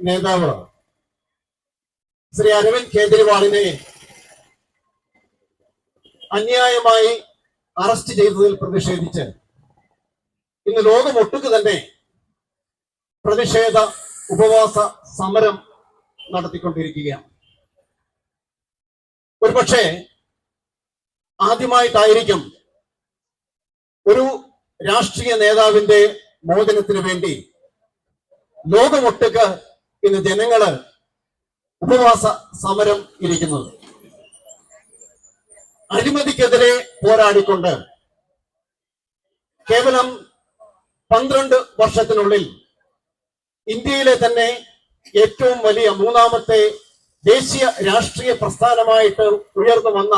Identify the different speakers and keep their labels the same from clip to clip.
Speaker 1: നേതാവ് ശ്രീ അരവിന്ദ് കേജ്രിവാളിനെ അന്യായമായി അറസ്റ്റ് ചെയ്തതിൽ പ്രതിഷേധിച്ച് ഇന്ന് ലോകമൊട്ടുക്ക് തന്നെ പ്രതിഷേധ ഉപവാസ സമരം നടത്തിക്കൊണ്ടിരിക്കുകയാണ്. ഒരുപക്ഷെ ആദ്യമായിട്ടായിരിക്കും ഒരു രാഷ്ട്രീയ നേതാവിന്റെ മോചനത്തിന് വേണ്ടി ലോകമൊട്ടുക്ക് ഇന്ന് ജനങ്ങൾ ഉപവാസ സമരം ഇരിക്കുന്നത്. അഴിമതിക്കെതിരെ പോരാടിക്കൊണ്ട് കേവലം പന്ത്രണ്ട് വർഷത്തിനുള്ളിൽ ഇന്ത്യയിലെ തന്നെ ഏറ്റവും വലിയ മൂന്നാമത്തെ ദേശീയ രാഷ്ട്രീയ പ്രസ്ഥാനമായിട്ട് ഉയർന്നു വന്ന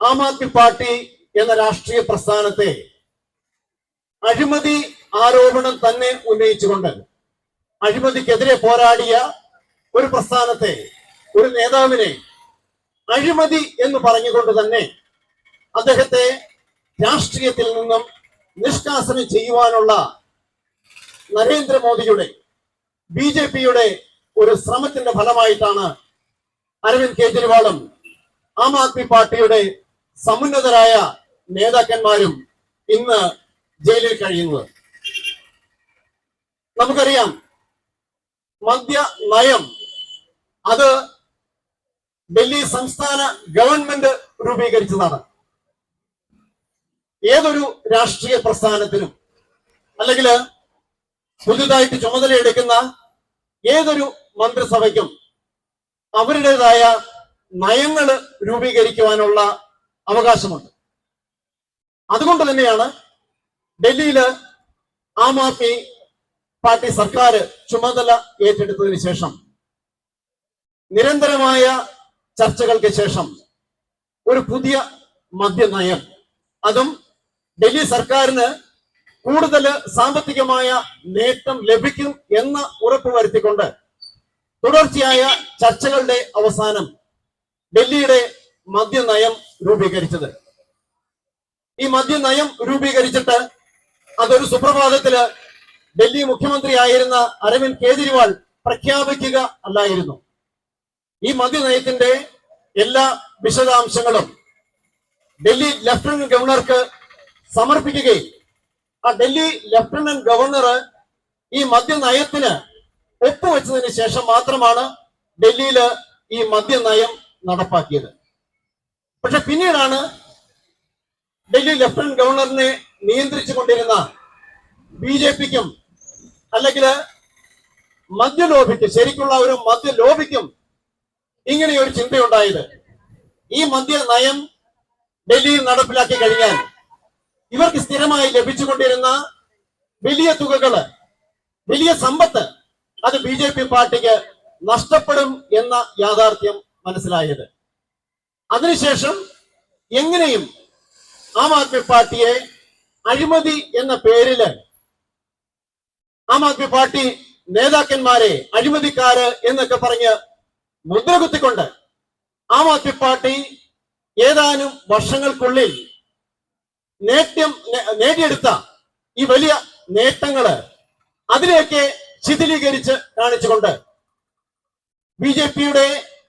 Speaker 1: ആം ആദ്മി പാർട്ടി എന്ന രാഷ്ട്രീയ പ്രസ്ഥാനത്തെ അഴിമതി ആരോപണം തന്നെ ഉന്നയിച്ചുകൊണ്ട് അഴിമതിക്കെതിരെ പോരാടിയ ഒരു പ്രസ്ഥാനത്തെ ഒരു നേതാവിനെ അഴിമതി എന്ന് പറഞ്ഞുകൊണ്ട് തന്നെ അദ്ദേഹത്തെ രാഷ്ട്രീയത്തിൽ നിന്നും നിഷ്കാസനം ചെയ്യുവാനുള്ള നരേന്ദ്രമോദിയുടെ ബി ജെ പിയുടെ ഒരു ശ്രമത്തിന്റെ ഫലമായിട്ടാണ് അരവിന്ദ് കെജ്രിവാളും ആം ആദ്മി പാർട്ടിയുടെ സമുന്നതരായ നേതാക്കന്മാരും ഇന്ന് ജയിലിൽ കഴിയുന്നത്. നമുക്കറിയാം മദ്യ നയം അത് ഡൽഹി സംസ്ഥാന ഗവൺമെന്റ് രൂപീകരിച്ചതാണ്. ഏതൊരു രാഷ്ട്രീയ പ്രസ്ഥാനത്തിനും അല്ലെങ്കിൽ പുതുതായിട്ട് ചുമതലയെടുക്കുന്ന ഏതൊരു മന്ത്രിസഭയ്ക്കും അവരുടേതായ നയങ്ങൾ രൂപീകരിക്കുവാനുള്ള അവകാശമുണ്ട്. അതുകൊണ്ട് തന്നെയാണ് ഡൽഹിയിൽ ആം ആദ്മി പാർട്ടി സർക്കാർ ചുമതല ഏറ്റെടുത്തതിന് ശേഷം നിരന്തരമായ ചർച്ചകൾക്ക് ശേഷം ഒരു പുതിയ മദ്യനയം അതും ഡൽഹി സർക്കാരിന് കൂടുതൽ സാമ്പത്തികമായ നേട്ടം ലഭിക്കും എന്ന് ഉറപ്പ് വരുത്തിക്കൊണ്ട് തുടർച്ചയായ ചർച്ചകളുടെ അവസാനം ഡൽഹിയുടെ മദ്യനയം രൂപീകരിച്ചത്. ഈ മദ്യനയം രൂപീകരിച്ചിട്ട് അതൊരു സുപ്രഭാതത്തിൽ ഡൽഹി മുഖ്യമന്ത്രിയായിരുന്ന അരവിന്ദ് കേജ്രിവാൾ പ്രഖ്യാപിക്കുക അല്ലായിരുന്നു. ഈ മദ്യനയത്തിന്റെ എല്ലാ വിശദാംശങ്ങളും ഡൽഹി ലഫ്റ്റനന്റ് ഗവർണർക്ക് സമർപ്പിക്കുകയും ആ ഡൽഹി ലഫ്റ്റനന്റ് ഗവർണർ ഈ മദ്യനയത്തിന് ഒപ്പുവെച്ചതിന് ശേഷം മാത്രമാണ് ഡൽഹിയിൽ ഈ മദ്യനയം നടപ്പാക്കിയത്. പക്ഷെ പിന്നീടാണ് ഡൽഹി ലഫ്റ്റനന്റ് ഗവർണറിനെ നിയന്ത്രിച്ചു കൊണ്ടിരുന്ന ബി ജെ പിക്കും അല്ലെങ്കിൽ മദ്യലോബിക്ക് ശരിക്കുള്ള ഒരു മദ്യലോബിക്കും ഇങ്ങനെ ഒരു ചിന്തയുണ്ടായത്. ഈ മദ്യ നയം ഡൽഹിയിൽ നടപ്പിലാക്കി കഴിഞ്ഞാൽ ഇവർക്ക് സ്ഥിരമായി ലഭിച്ചുകൊണ്ടിരുന്ന വലിയ തുകകൾ വലിയ സമ്പത്ത് അത് ബി ജെ പി പാർട്ടിക്ക് നഷ്ടപ്പെടും എന്ന യാഥാർത്ഥ്യം മനസ്സിലായത്. അതിനുശേഷം എങ്ങനെയും ആം ആദ്മി പാർട്ടിയെ അഴിമതി എന്ന പേരിൽ ആം ആദ്മി പാർട്ടി നേതാക്കന്മാരെ അഴിമതിക്കാര് എന്നൊക്കെ പറഞ്ഞ് മുദ്ര കുത്തിക്കൊണ്ട് ആം ആദ്മി പാർട്ടി ഏതാനും വർഷങ്ങൾക്കുള്ളിൽ നേട്ടം നേടിയെടുത്ത ഈ വലിയ നേട്ടങ്ങൾ അതിലേക്ക് ശിഥിലീകരിച്ച് കാണിച്ചുകൊണ്ട് ബി ജെ പിയുടെ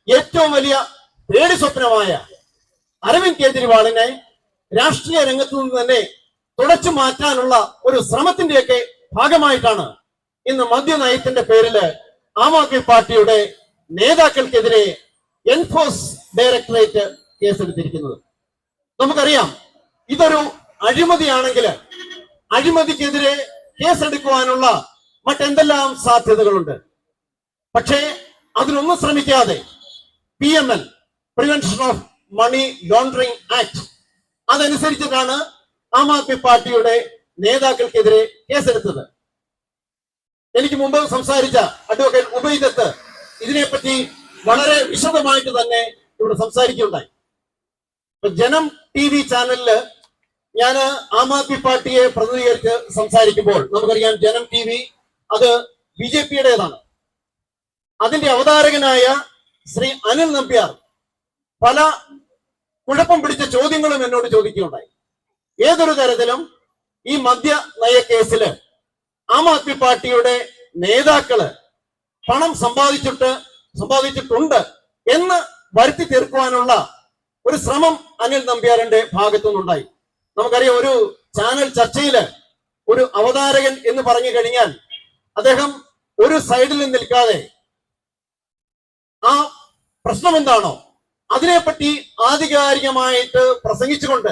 Speaker 1: ഏറ്റവും വലിയ പേടി സ്വപ്നമായ അരവിന്ദ് കെജ്രിവാളിനെ രാഷ്ട്രീയ രംഗത്തു നിന്ന് തന്നെ തുടച്ചു മാറ്റാനുള്ള ഒരു ശ്രമത്തിന്റെയൊക്കെ ഭാഗമായിട്ടാണ് ഇന്ന് മദ്യനയത്തിന്റെ പേരിൽ ആം ആദ്മി പാർട്ടിയുടെ നേതാക്കൾക്കെതിരെ എൻഫോഴ്സ് ഡയറക്ടറേറ്റ് കേസെടുത്തിരിക്കുന്നത്. നമുക്കറിയാം ഇതൊരു അഴിമതിയാണെങ്കിൽ അഴിമതിക്കെതിരെ കേസെടുക്കുവാനുള്ള മറ്റെന്തെല്ലാം സാധ്യതകളുണ്ട്? പക്ഷേ അതിനൊന്നും ശ്രമിക്കാതെ P M L prevention of money laundering act അതനുസരിച്ചിട്ടാണ് Aam Aadmi പാർട്ടിയുടെ നേതാക്കൾക്കെതിരെ കേസെടുത്തത്. എനിക്ക് മുമ്പ് സംസാരിച്ച അഡ്വക്കേറ്റ് ഉബൈദത്ത് ഇതിനെപ്പറ്റി വളരെ വിശദമായിട്ട് തന്നെ ഇവിടെ സംസാരിക്കുകയുണ്ടായി. ജനം ടി വി ചാനലിൽ ഞാൻ ആം ആദ്മി പാർട്ടിയെ പ്രതിനിധീകരിച്ച് സംസാരിക്കുമ്പോൾ നമുക്കറിയാം ജനം ടി വി അത് ബി ജെ പിയുടേതാണ്. അതിന്റെ അവതാരകനായ ശ്രീ അനിൽ നമ്പ്യാർ പല കുഴപ്പം പിടിച്ച ചോദ്യങ്ങളും എന്നോട് ചോദിക്കുകയുണ്ടായി. ഏതൊരു തരത്തിലും ഈ മദ്യ നയ കേസിൽ ആം ആദ്മി പാർട്ടിയുടെ നേതാക്കൾ പണം സമ്പാദിച്ചിട്ട് സമ്പാദിച്ചിട്ടുണ്ട് എന്ന് വരുത്തി തീർക്കുവാനുള്ള ഒരു ശ്രമം അനിൽ നമ്പ്യാരന്റെ ഭാഗത്തു നിന്നുണ്ടായി നമുക്കറിയാം ഒരു ചാനൽ ചർച്ചയിൽ ഒരു അവതാരകൻ എന്ന് പറഞ്ഞു കഴിഞ്ഞാൽ അദ്ദേഹം ഒരു സൈഡിൽ നിൽക്കാതെ ആ പ്രശ്നം എന്താണോ അതിനെപ്പറ്റി ആധികാരികമായിട്ട് പ്രസംഗിച്ചുകൊണ്ട്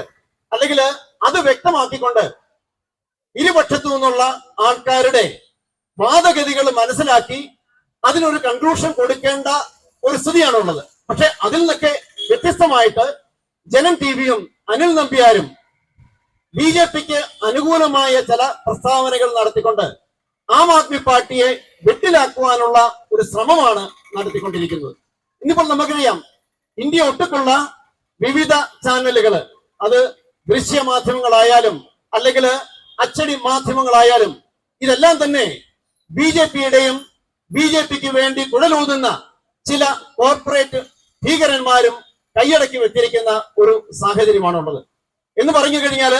Speaker 1: അല്ലെങ്കിൽ അത് വ്യക്തമാക്കിക്കൊണ്ട് ഇരുപക്ഷത്തു നിന്നുള്ള ആൾക്കാരുടെ വാദഗതികൾ മനസ്സിലാക്കി അതിനൊരു കൺക്ലൂഷൻ കൊടുക്കേണ്ട ഒരു സ്ഥിതിയാണുള്ളത്. പക്ഷെ അതിൽ നിന്നൊക്കെ വ്യത്യസ്തമായിട്ട് ജനം ടി വിയും അനിൽ നമ്പ്യാരും ബി ജെ പിക്ക് അനുകൂലമായ ചില പ്രസ്താവനകൾ നടത്തിക്കൊണ്ട് ആം ആദ്മി പാർട്ടിയെ വെട്ടിലാക്കുവാനുള്ള ഒരു ശ്രമമാണ് നടത്തിക്കൊണ്ടിരിക്കുന്നത്. ഇന്നിപ്പോൾ നമുക്കറിയാം ഇന്ത്യ ഒട്ടുക്കുള്ള വിവിധ ചാനലുകൾ അത് ദൃശ്യ മാധ്യമങ്ങളായാലും അല്ലെങ്കിൽ അച്ചടി മാധ്യമങ്ങളായാലും ഇതെല്ലാം തന്നെ ബി ജെ പിയുടെയും ബി ജെ പിക്ക് വേണ്ടി കുഴലൂതുന്ന ചില കോർപ്പറേറ്റ് ഭീകരന്മാരും കൈയടക്കി വെച്ചിരിക്കുന്ന ഒരു സാഹചര്യമാണുള്ളത്. എന്ന് പറഞ്ഞു കഴിഞ്ഞാൽ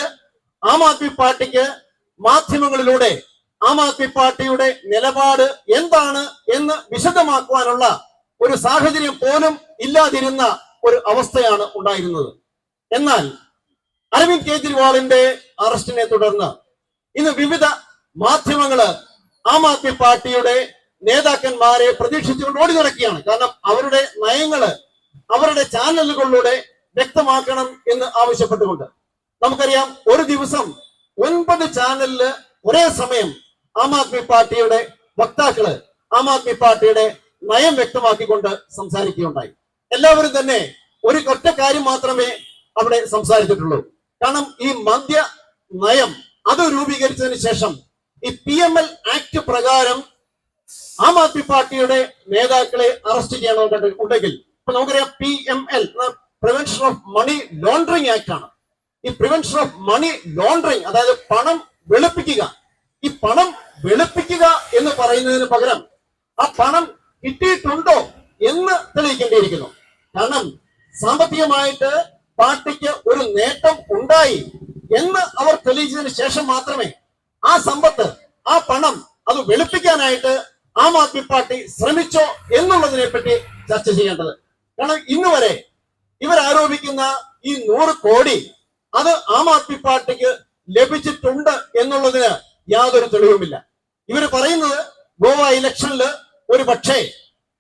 Speaker 1: ആം ആദ്മി പാർട്ടിക്ക് മാധ്യമങ്ങളിലൂടെ ആം ആദ്മി പാർട്ടിയുടെ നിലപാട് എന്താണ് എന്ന് വിശദമാക്കുവാനുള്ള ഒരു സാഹചര്യം പോലും ഇല്ലാതിരുന്ന ഒരു അവസ്ഥയാണ് ഉണ്ടായിരുന്നത്. എന്നാൽ അരവിന്ദ് കെജ്രിവാളിന്റെ അറസ്റ്റിനെ തുടർന്ന് ഇന്ന് വിവിധ മാധ്യമങ്ങൾ ആം ആദ്മി പാർട്ടിയുടെ നേതാക്കന്മാരെ പ്രതീക്ഷിച്ചുകൊണ്ട് ഓടി നടക്കുകയാണ്. കാരണം അവരുടെ നയങ്ങൾ അവരുടെ ചാനലുകളിലൂടെ വ്യക്തമാക്കണം എന്ന് ആവശ്യപ്പെട്ടുകൊണ്ട്. നമുക്കറിയാം ഒരു ദിവസം ഒൻപത് ചാനലിൽ ഒരേ സമയം ആം ആദ്മി പാർട്ടിയുടെ വക്താക്കൾ ആം ആദ്മി പാർട്ടിയുടെ നയം വ്യക്തമാക്കിക്കൊണ്ട് സംസാരിക്കുകയുണ്ടായി. എല്ലാവരും തന്നെ ഒരു ഒറ്റ കാര്യം മാത്രമേ അവിടെ സംസാരിച്ചിട്ടുള്ളൂ. കാരണം ഈ മദ്യ നയം അത് രൂപീകരിച്ചതിന് ശേഷം ഈ പി എം എൽ ആക്ട് പ്രകാരം ആം ആദ്മി പാർട്ടിയുടെ നേതാക്കളെ അറസ്റ്റ് ചെയ്യണമെന്നുണ്ട് ഉണ്ടെങ്കിൽ ഇപ്പൊ നമുക്കറിയാം P M L prevention of money laundering act ആണ്. ഈ പ്രിവെൻഷൻ ഓഫ് മണി ലോണ്ടറിങ് അതായത് പണം വെളുപ്പിക്കുക ഈ പണം വെളുപ്പിക്കുക എന്ന് പറയുന്നതിന് പകരം ആ പണം കിട്ടിയിട്ടുണ്ടോ എന്ന് തെളിയിക്കേണ്ടിയിരിക്കുന്നു. കാരണം സാമ്പത്തികമായിട്ട് പാർട്ടിക്ക് ഒരു നേട്ടം ഉണ്ടായി. എന്ന് അവർ തെളിയിച്ചതിന് ശേഷം മാത്രമേ ആ സമ്പത്ത് ആ പണം അത് വെളുപ്പിക്കാനായിട്ട് ആം ആദ്മി പാർട്ടി ശ്രമിച്ചോ എന്നുള്ളതിനെ പറ്റി ചർച്ച ചെയ്യേണ്ടത്. കാരണം ഇന്ന് വരെ ഇവർ ആരോപിക്കുന്ന ഈ നൂറ് കോടി അത് ആം ആദ്മി പാർട്ടിക്ക് ലഭിച്ചിട്ടുണ്ട് എന്നുള്ളതിന് യാതൊരു തെളിവുമില്ല. ഇവർ പറയുന്നത് ഗോവ ഇലക്ഷനിൽ ഒരു പക്ഷേ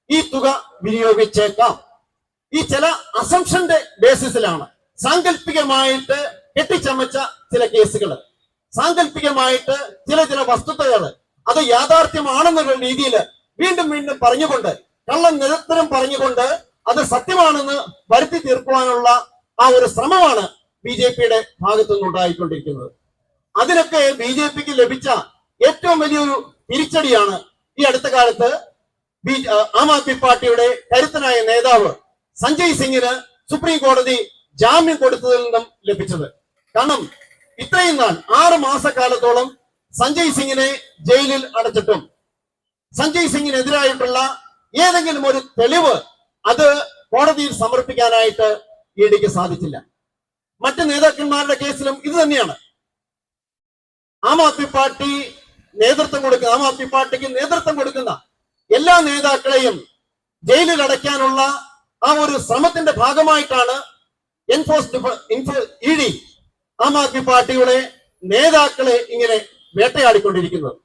Speaker 1: ഈ തുക വിനിയോഗിച്ചേക്കാം. ഈ ചില അസംഷന്റെ ബേസിസിലാണ് സാങ്കല്പികമായിട്ട് കെട്ടിച്ചമച്ച ചില കേസുകൾ സാങ്കല്പികമായിട്ട് ചില ചില വസ്തുതകൾ അത് യാഥാർത്ഥ്യമാണെന്നുള്ള രീതിയിൽ വീണ്ടും വീണ്ടും പറഞ്ഞുകൊണ്ട് കള്ളം നിരന്തരം പറഞ്ഞുകൊണ്ട് അത് സത്യമാണെന്ന് വരുത്തി തീർക്കുവാനുള്ള ആ ഒരു ശ്രമമാണ് ബി ജെ പിയുടെ ഭാഗത്തു നിന്നുണ്ടായിക്കൊണ്ടിരിക്കുന്നത് അതിനൊക്കെ ബി ജെ പിക്ക് ലഭിച്ച ഏറ്റവും വലിയൊരു തിരിച്ചടിയാണ് ഈ അടുത്ത കാലത്ത് ബി ആം ആദ്മി പാർട്ടിയുടെ കരുത്തനായ നേതാവ് സഞ്ജയ് സിംഗിന് സുപ്രീം കോടതി ജാമ്യം കൊടുത്തതിൽ നിന്നും ലഭിച്ചത്. കാരണം ഇത്രയും നാൾ ആറ് മാസക്കാലത്തോളം സഞ്ജയ് സിംഗിനെ ജയിലിൽ അടച്ചിട്ടും സഞ്ജയ് സിംഗിനെതിരായിട്ടുള്ള ഏതെങ്കിലും ഒരു തെളിവ് അത് കോടതിയിൽ സമർപ്പിക്കാനായിട്ട് ഇ ഡിക്ക് സാധിച്ചില്ല. മറ്റ് നേതാക്കന്മാരുടെ കേസിലും ഇത് തന്നെയാണ്. ആം ആദ്മി പാർട്ടി നേതൃത്വം കൊടുക്കുന്ന ആം ആദ്മി പാർട്ടിക്ക് നേതൃത്വം കൊടുക്കുന്ന എല്ലാ നേതാക്കളെയും ജയിലിൽ അടയ്ക്കാനുള്ള ആ ഒരു ശ്രമത്തിന്റെ ഭാഗമായിട്ടാണ് enforce E D Aam Aadmi പാർട്ടിയുടെ നേതാക്കളെ ഇങ്ങനെ വേട്ടയാടിക്കൊണ്ടിരിക്കുന്നത്.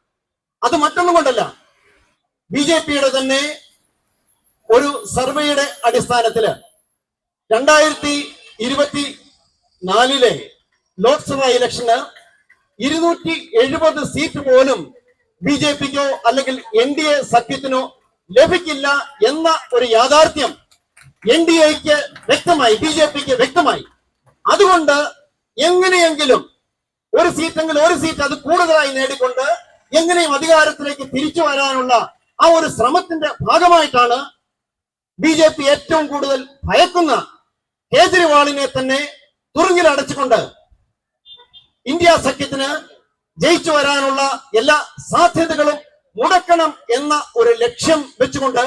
Speaker 1: അത് മറ്റൊന്നും കൊണ്ടല്ല. ബി ജെ പിയുടെ തന്നെ ഒരു സർവേയുടെ അടിസ്ഥാനത്തിൽ രണ്ടായിരത്തി ഇരുപത്തി നാലിലെ ലോക്സഭാ ഇലക്ഷന് ഇരുന്നൂറ്റി എഴുപത് സീറ്റ് പോലും ബി ജെ പിക്കോ അല്ലെങ്കിൽ എൻ ഡി എ സഖ്യത്തിനോ ലഭിക്കില്ല എന്ന ഒരു യാഥാർത്ഥ്യം എൻ ഡി എക്ക് വ്യക്തമായി ബി ജെ പിക്ക് വ്യക്തമായി. അതുകൊണ്ട് എങ്ങനെയെങ്കിലും ഒരു സീറ്റെങ്കിൽ ഒരു സീറ്റ് അത് കൂടുതലായി നേടിക്കൊണ്ട് എങ്ങനെയും അധികാരത്തിലേക്ക് തിരിച്ചു വരാനുള്ള ആ ഒരു ശ്രമത്തിന്റെ ഭാഗമായിട്ടാണ് ബി ജെ പി ഏറ്റവും കൂടുതൽ ഭയക്കുന്ന കേജ്രിവാളിനെ തന്നെ തുറങ്ങിൽ അടച്ചുകൊണ്ട് ഇന്ത്യ സഖ്യത്തിന് ജയിച്ചു വരാനുള്ള എല്ലാ സാധ്യതകളും മുടക്കണം എന്ന ഒരു ലക്ഷ്യം വെച്ചുകൊണ്ട്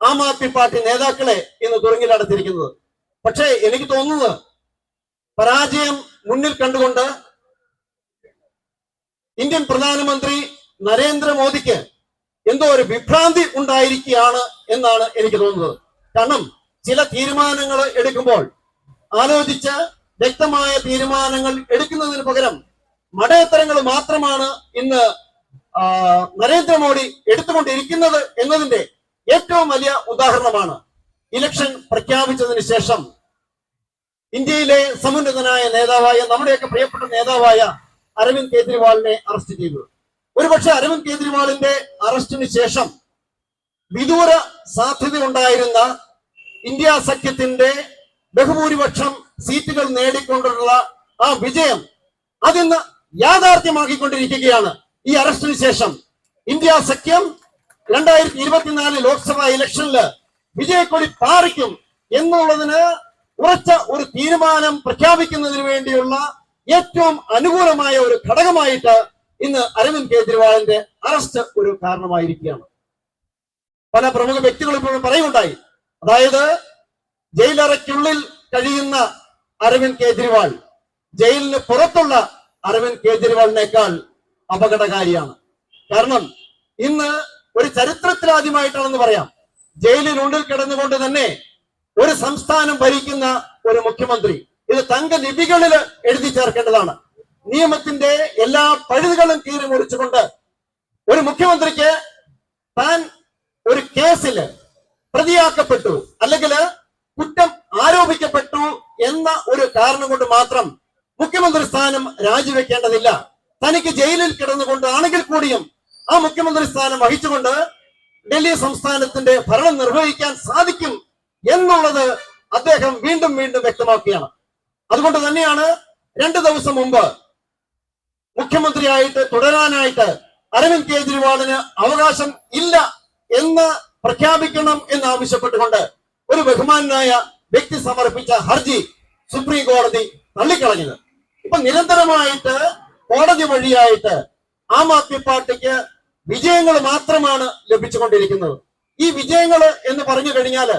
Speaker 1: ആം ആദ്മി പാർട്ടി നേതാക്കളെ ഇന്ന് തുറങ്ങിലടത്തിരിക്കുന്നത് പക്ഷേ എനിക്ക് തോന്നുന്നത് പരാജയം മുന്നിൽ കണ്ടുകൊണ്ട് ഇന്ത്യൻ പ്രധാനമന്ത്രി നരേന്ദ്രമോദിക്ക് എന്തോ ഒരു വിഭ്രാന്തി ഉണ്ടായിരിക്കുകയാണ് എന്നാണ് എനിക്ക് തോന്നുന്നത്. കാരണം ചില തീരുമാനങ്ങൾ എടുക്കുമ്പോൾ ആലോചിച്ച് വ്യക്തമായ തീരുമാനങ്ങൾ എടുക്കുന്നതിന് പകരം മടയത്തരങ്ങൾ മാത്രമാണ് ഇന്ന് നരേന്ദ്രമോദി എടുത്തുകൊണ്ടിരിക്കുന്നത് എന്നതിന്റെ ഏറ്റവും വലിയ ഉദാഹരണമാണ്. ഇലക്ഷൻ പ്രഖ്യാപിച്ചതിന് ശേഷം ഇന്ത്യയിലെ സമുന്നതനായ നേതാവായ നമ്മുടെയൊക്കെ പ്രിയപ്പെട്ട നേതാവായ അരവിന്ദ് കേജ്രിവാളിനെ അറസ്റ്റ് ചെയ്തു. ഒരുപക്ഷെ അരവിന്ദ് കേജ്രിവാളിന്റെ അറസ്റ്റിന് ശേഷം വിദൂര സാധ്യത ഉണ്ടായിരുന്ന ഇന്ത്യ സഖ്യത്തിന്റെ ബഹുഭൂരിപക്ഷം സീറ്റുകൾ നേടിക്കൊണ്ടുള്ള ആ വിജയം അതിന്ന് യാഥാർത്ഥ്യമാക്കിക്കൊണ്ടിരിക്കുകയാണ് ഈ അറസ്റ്റിന് ശേഷം. ഇന്ത്യ സഖ്യം രണ്ടായിരത്തി ഇരുപത്തിനാല് ലോക്സഭാ ഇലക്ഷനിൽ വിജയക്കൊടി പാറിക്കും എന്നുള്ളതിന് ഉറച്ച ഒരു തീരുമാനം പ്രഖ്യാപിക്കുന്നതിന് വേണ്ടിയുള്ള ഏറ്റവും അനുകൂലമായ ഒരു ഘടകമായിട്ട് ഇന്ന് അരവിന്ദ് കെജ്രിവാളിന്റെ അറസ്റ്റ് ഒരു കാരണമായിരിക്കുകയാണ്. പല പ്രമുഖ വ്യക്തികളും ഇപ്പോഴും പറയുണ്ടായി അതായത് ജയിലറയ്ക്കുള്ളിൽ കഴിയുന്ന അരവിന്ദ് കെജ്രിവാൾ ജയിലിന് പുറത്തുള്ള അരവിന്ദ് കെജ്രിവാളിനേക്കാൾ അപകടകാരിയാണ്. കാരണം ഇന്ന് ഒരു ചരിത്രത്തിലാദ്യമായിട്ടാണെന്ന് പറയാം. ജയിലിനുള്ളിൽ കിടന്നുകൊണ്ട് തന്നെ ഒരു സംസ്ഥാനം ഭരിക്കുന്ന ഒരു മുഖ്യമന്ത്രി ഇത് തങ്ക ലിപികളിൽ എഴുതി ചേർക്കേണ്ടതാണ്. നിയമത്തിന്റെ എല്ലാ പഴുതുകളും കീറി മുറിച്ചുകൊണ്ട് ഒരു മുഖ്യമന്ത്രിക്ക് താൻ ഒരു കേസിൽ പ്രതിയാക്കപ്പെട്ടു അല്ലെങ്കിൽ കുറ്റം ആരോപിക്കപ്പെട്ടു എന്ന ഒരു കാരണം കൊണ്ട് മാത്രം മുഖ്യമന്ത്രി സ്ഥാനം രാജിവെക്കേണ്ടതില്ല. തനിക്ക് ജയിലിൽ കിടന്നുകൊണ്ട് ആണെങ്കിൽ കൂടിയും ആ മുഖ്യമന്ത്രി സ്ഥാനം വഹിച്ചുകൊണ്ട് ഡൽഹി സംസ്ഥാനത്തിന്റെ ഭരണം നിർവഹിക്കാൻ സാധിക്കും എന്നുള്ളത് അദ്ദേഹം വീണ്ടും വീണ്ടും വ്യക്തമാക്കുകയാണ്. അതുകൊണ്ട് തന്നെയാണ് രണ്ടു ദിവസം മുമ്പ് മുഖ്യമന്ത്രിയായിട്ട് തുടരാനായിട്ട് അരവിന്ദ് കെജ്രിവാളിന് അവകാശം ഇല്ല എന്ന് പ്രഖ്യാപിക്കണം എന്ന് ആവശ്യപ്പെട്ടുകൊണ്ട് ഒരു ബഹുമാനായ വ്യക്തി സമർപ്പിച്ച ഹർജി സുപ്രീം കോടതി തള്ളിക്കളഞ്ഞത്. ഇപ്പൊ നിരന്തരമായിട്ട് കോടതി വഴിയായിട്ട് ആം ആദ്മി പാർട്ടിക്ക് വിജയങ്ങൾ മാത്രമാണ് ലഭിച്ചുകൊണ്ടിരിക്കുന്നത്. ഈ വിജയങ്ങൾ എന്ന് പറഞ്ഞു കഴിഞ്ഞാൽ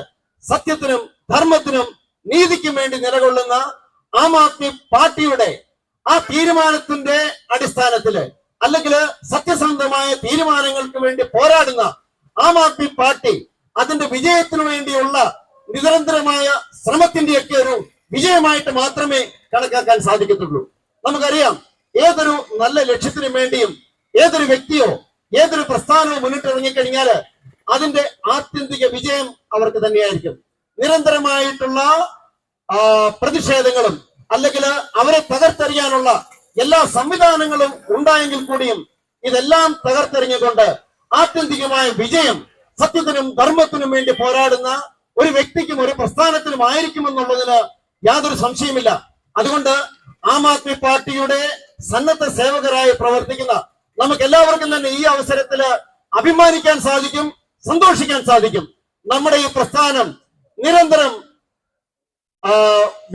Speaker 1: സത്യത്തിനും ധർമ്മത്തിനും നീതിക്കും വേണ്ടി നിലകൊള്ളുന്ന ആം ആദ്മി പാർട്ടിയുടെ ആ തീരുമാനത്തിന്റെ അടിസ്ഥാനത്തിൽ അല്ലെങ്കിൽ സത്യസന്ധമായ തീരുമാനങ്ങൾക്ക് വേണ്ടി പോരാടുന്ന ആം ആദ്മി പാർട്ടി അതിന്റെ വിജയത്തിനു വേണ്ടിയുള്ള നിരന്തരമായ ശ്രമത്തിന്റെയൊക്കെ ഒരു വിജയമായിട്ട് മാത്രമേ കണക്കാക്കാൻ സാധിക്കത്തുള്ളൂ. നമുക്കറിയാം ഏതൊരു നല്ല ലക്ഷ്യത്തിനു വേണ്ടിയും ഏതൊരു വ്യക്തിയോ ഏതൊരു പ്രസ്ഥാനവും മുന്നിട്ടിറങ്ങിക്കഴിഞ്ഞാൽ അതിന്റെ ആത്യന്തിക വിജയം അവർക്ക് തന്നെയായിരിക്കും. നിരന്തരമായിട്ടുള്ള പ്രതിഷേധങ്ങളും അല്ലെങ്കിൽ അവരെ തകർത്തെറിയാനുള്ള എല്ലാ സംവിധാനങ്ങളും ഉണ്ടായെങ്കിൽ കൂടിയും ഇതെല്ലാം തകർത്തെറിഞ്ഞുകൊണ്ട് ആത്യന്തികമായ വിജയം സത്യത്തിനും ധർമ്മത്തിനും വേണ്ടി പോരാടുന്ന ഒരു വ്യക്തിക്കും ഒരു പ്രസ്ഥാനത്തിനും ആയിരിക്കുമെന്നുള്ളതിന് യാതൊരു സംശയമില്ല അതുകൊണ്ട് ആം ആദ്മി പാർട്ടിയുടെ സന്നദ്ധ സേവകരായി പ്രവർത്തിക്കുന്ന നമുക്ക് എല്ലാവർക്കും തന്നെ ഈ അവസരത്തിൽ അഭിമാനിക്കാൻ സാധിക്കും. സന്തോഷിക്കാൻ സാധിക്കും. നമ്മുടെ ഈ പ്രസ്ഥാനം നിരന്തരം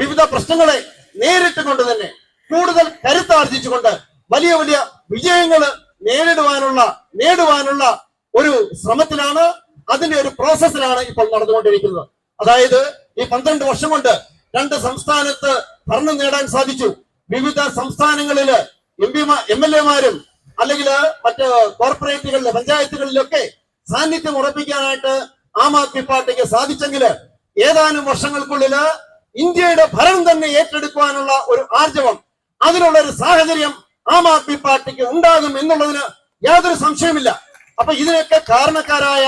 Speaker 1: വിവിധ പ്രശ്നങ്ങളെ നേരിട്ട് കൊണ്ട് തന്നെ കൂടുതൽ കരുത്താർജിച്ചുകൊണ്ട് വലിയ വലിയ വിജയങ്ങൾ നേരിടുവാനുള്ള നേടുവാനുള്ള ഒരു ശ്രമത്തിലാണ് അതിന്റെ ഒരു പ്രോസസ്സിലാണ് ഇപ്പോൾ നടന്നുകൊണ്ടിരിക്കുന്നത്. അതായത് ഈ പന്ത്രണ്ട് വർഷം കൊണ്ട് രണ്ട് സംസ്ഥാനത്ത് ഭരണം നേടാൻ സാധിച്ചു. വിവിധ സംസ്ഥാനങ്ങളിൽ എം പിമാർ എം എൽ എമാരും അല്ലെങ്കിൽ മറ്റ് കോർപ്പറേറ്റുകളിലെ പഞ്ചായത്തുകളിലൊക്കെ സാന്നിധ്യം ഉറപ്പിക്കാനായിട്ട് ആം ആദ്മി പാർട്ടിക്ക് സാധിച്ചെങ്കിൽ ഏതാനും വർഷങ്ങൾക്കുള്ളിൽ ഇന്ത്യയുടെ ഭരണം തന്നെ ഏറ്റെടുക്കുവാനുള്ള ഒരു ആർജവം അതിനുള്ള ഒരു സാഹചര്യം ആം ആദ്മി പാർട്ടിക്ക് ഉണ്ടാകും എന്നുള്ളതിന് യാതൊരു സംശയമില്ല അപ്പൊ ഇതിനൊക്കെ കാരണക്കാരായ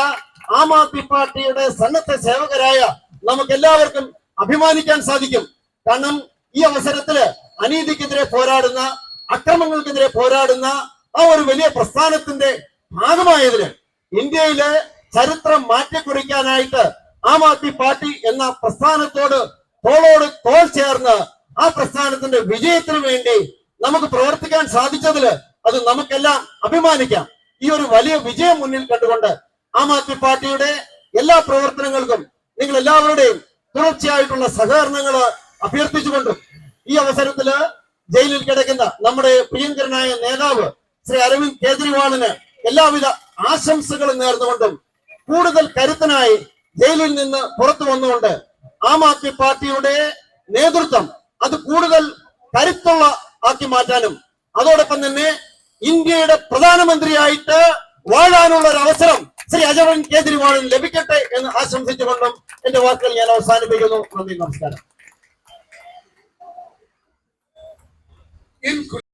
Speaker 1: ആം ആദ്മി പാർട്ടിയുടെ സന്നദ്ധ സേവകരായ നമുക്ക് എല്ലാവർക്കും അഭിമാനിക്കാൻ സാധിക്കും. കാരണം ഈ അവസരത്തിൽ അനീതിക്കെതിരെ പോരാടുന്ന അക്രമങ്ങൾക്കെതിരെ പോരാടുന്ന ആ ഒരു വലിയ പ്രസ്ഥാനത്തിന്റെ ഭാഗമായതിന് ഇന്ത്യയിലെ ചരിത്രം മാറ്റിക്കുറിക്കാനായിട്ട് ആം ആദ്മി പാർട്ടി എന്ന പ്രസ്ഥാനത്തോട് തോളോട് തോൾ ചേർന്ന് ആ പ്രസ്ഥാനത്തിന്റെ വിജയത്തിന് വേണ്ടി നമുക്ക് പ്രവർത്തിക്കാൻ സാധിച്ചതിൽ അത് നമുക്കെല്ലാം അഭിമാനിക്കാം. ഈ ഒരു വലിയ വിജയം മുന്നിൽ കണ്ടുകൊണ്ട് ആം ആദ്മി പാർട്ടിയുടെ എല്ലാ പ്രവർത്തനങ്ങൾക്കും നിങ്ങൾ എല്ലാവരുടെയും തുടർച്ചയായിട്ടുള്ള സഹകരണങ്ങൾ അഭ്യർത്ഥിച്ചുകൊണ്ടും ഈ അവസരത്തിൽ ജയിലിൽ കിടക്കുന്ന നമ്മുടെ പ്രിയങ്കരനായ നേതാവ് ശ്രീ അരവിന്ദ് കെജ്രിവാളിന് എല്ലാവിധ ആശംസകളും നേർന്നുകൊണ്ടും കൂടുതൽ കരുത്തനായി ജയിലിൽ നിന്ന് പുറത്തു വന്നുകൊണ്ട് ആം ആദ്മി പാർട്ടിയുടെ നേതൃത്വം അത് കൂടുതൽ കരുത്തുള്ള ആക്കി മാറ്റാനും അതോടൊപ്പം തന്നെ ഇന്ത്യയുടെ പ്രധാനമന്ത്രിയായിട്ട് വാഴാനുള്ള ഒരു അവസരം ശ്രീ അജവൻ കേജ്രിവാളിന് ലഭിക്കട്ടെ എന്ന് ആശംസിച്ചുകൊണ്ടും എന്റെ വാക്കുകൾ ഞാൻ അവസാനിപ്പിക്കുന്നു. നന്ദി നമസ്കാരം.